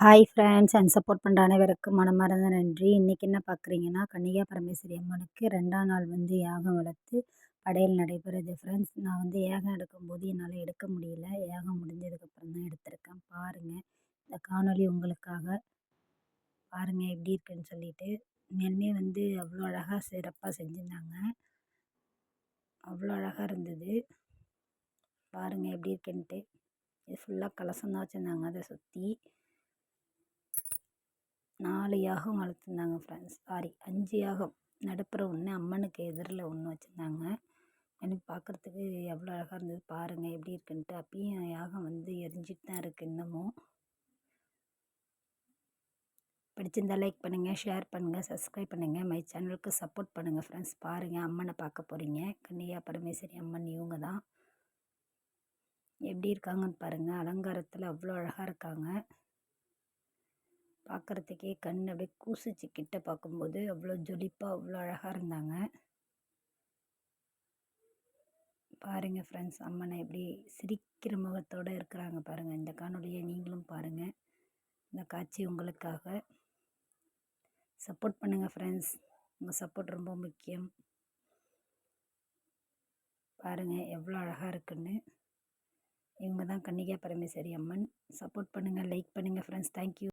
Hi friends and support பண்ணுற அனைவருக்கும் மனமார்ந்த நன்றி. இன்றைக்கி என்ன பார்க்குறீங்கன்னா கன்னிகா பரமேஸ்வரி அம்மனுக்கு ரெண்டாம் நாள் வந்து யாகம் வளர்த்து படையல் நடைபெறுது. ஃப்ரெண்ட்ஸ் நான் வந்து ஏகம் எடுக்கும்போது என்னால் எடுக்க முடியல. ஏகம் முடிஞ்சதுக்கப்புறம் தான் எடுத்திருக்கேன். பாருங்கள் இந்த காணொளி உங்களுக்காக பாருங்கள் எப்படி இருக்குன்னு சொல்லிட்டு. உண்மையுமே வந்து அவ்வளோ அழகாக சிறப்பாக செஞ்சுருந்தாங்க. அவ்வளோ அழகாக இருந்தது. பாருங்கள் எப்படி இருக்குன்ட்டு. இது ஃபுல்லாக கலசம் தான் வச்சுருந்தாங்க அதை சுற்றி நாலு யாகம் வளர்த்துருந்தாங்க ஃப்ரெண்ட்ஸ் சாரி அஞ்சு யாகம் நடுப்புற ஒன்று அம்மனுக்கு எதிரில் ஒன்று வச்சுருந்தாங்க. எனக்கு பார்க்குறதுக்கு எவ்வளோ அழகாக இருந்தது பாருங்கள் எப்படி இருக்குன்ட்டு. அப்பயும் யாகம் வந்து எரிஞ்சிட்டு தான் இருக்குது இன்னமும். பிடிச்சிருந்தா லைக் பண்ணுங்கள் ஷேர் பண்ணுங்கள் சப்ஸ்கிரைப் பண்ணுங்கள் மை சேனலுக்கு சப்போர்ட் பண்ணுங்கள் ஃப்ரெண்ட்ஸ் பாருங்கள் அம்மனை பார்க்க போகிறீங்க கண்ணையா பரமேஸ்வரி அம்மன் இவங்க தான். எப்படி இருக்காங்கன்னு பாருங்கள் அலங்காரத்தில் அவ்வளோ அழகாக இருக்காங்க. பார்க்குறதுக்கே கண் அப்படியே கூசிச்சு கிட்ட பார்க்கும்போது அவ்வளோ ஜொலிப்பாக அவ்வளோ அழகாக இருந்தாங்க. பாருங்கள் ஃப்ரெண்ட்ஸ் அம்மனை எப்படி சிரிக்கிற முகத்தோடு இருக்கிறாங்க பாருங்கள் இந்த காணொலியை நீங்களும் பாருங்கள் இந்த காட்சி உங்களுக்காக. சப்போர்ட் பண்ணுங்கள் ஃப்ரெண்ட்ஸ் உங்கள் சப்போர்ட் ரொம்ப முக்கியம். பாருங்கள் எவ்வளோ அழகாக இருக்குன்னு. இவங்க தான் கன்னிகா பரமேஸ்வரி அம்மன் சப்போர்ட் பண்ணுங்கள் லைக் பண்ணுங்கள் ஃப்ரெண்ட்ஸ் தேங்க்யூ